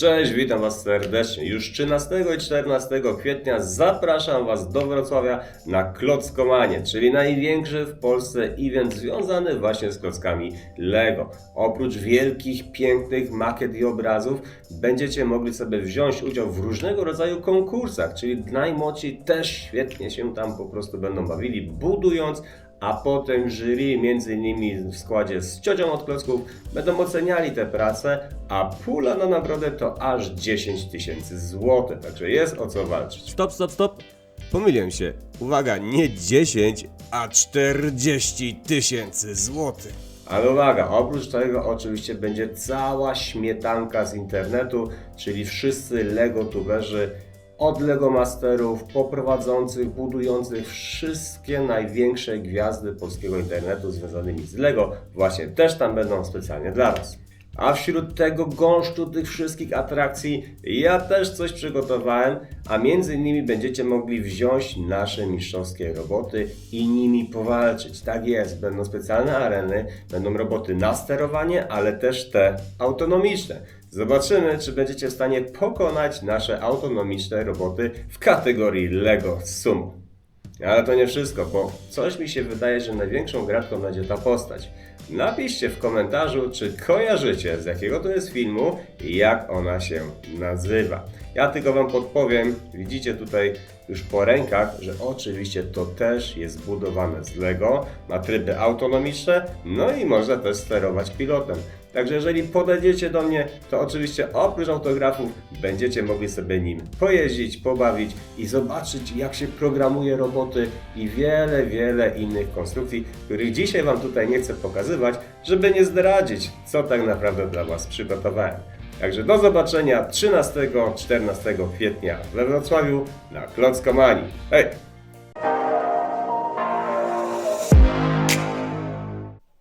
Cześć, witam Was serdecznie. Już 13 i 14 kwietnia zapraszam Was do Wrocławia na Klockomanie, czyli największy w Polsce event związany właśnie z klockami Lego. Oprócz wielkich, pięknych makiet i obrazów, będziecie mogli sobie wziąć udział w różnego rodzaju konkursach, czyli najmłodsi też świetnie się tam po prostu będą bawili, budując a potem jury, między innymi w składzie z ciocią od klocków, będą oceniali te prace, a pula na nagrodę to aż 10 tysięcy złotych, także jest o co walczyć. Stop, stop, stop! Pomyliłem się. Uwaga, nie 10, a 40 tysięcy złotych. Ale uwaga, oprócz tego oczywiście będzie cała śmietanka z internetu, czyli wszyscy Lego tuberzy od Lego Masterów, poprowadzących, budujących wszystkie największe gwiazdy polskiego internetu związanymi z Lego, właśnie też tam będą specjalnie dla Was. A wśród tego gąszczu tych wszystkich atrakcji ja też coś przygotowałem, a między innymi będziecie mogli wziąć nasze mistrzowskie roboty i nimi powalczyć. Tak jest, będą specjalne areny, będą roboty na sterowanie, ale też te autonomiczne. Zobaczymy, czy będziecie w stanie pokonać nasze autonomiczne roboty w kategorii LEGO Sumo. Ale to nie wszystko, bo coś mi się wydaje, że największą gratką będzie ta postać. Napiszcie w komentarzu, czy kojarzycie z jakiego to jest filmu i jak ona się nazywa. Ja tylko Wam podpowiem, widzicie tutaj już po rękach, że oczywiście to też jest budowane z Lego, ma tryby autonomiczne, no i można też sterować pilotem. Także jeżeli podejdziecie do mnie, to oczywiście oprócz autografów będziecie mogli sobie nim pojeździć, pobawić i zobaczyć jak się programuje roboty i wiele, wiele innych konstrukcji, których dzisiaj Wam tutaj nie chcę pokazywać, żeby nie zdradzić, co tak naprawdę dla Was przygotowałem. Także do zobaczenia 13-14 kwietnia we Wrocławiu na Klockomanii. Hej!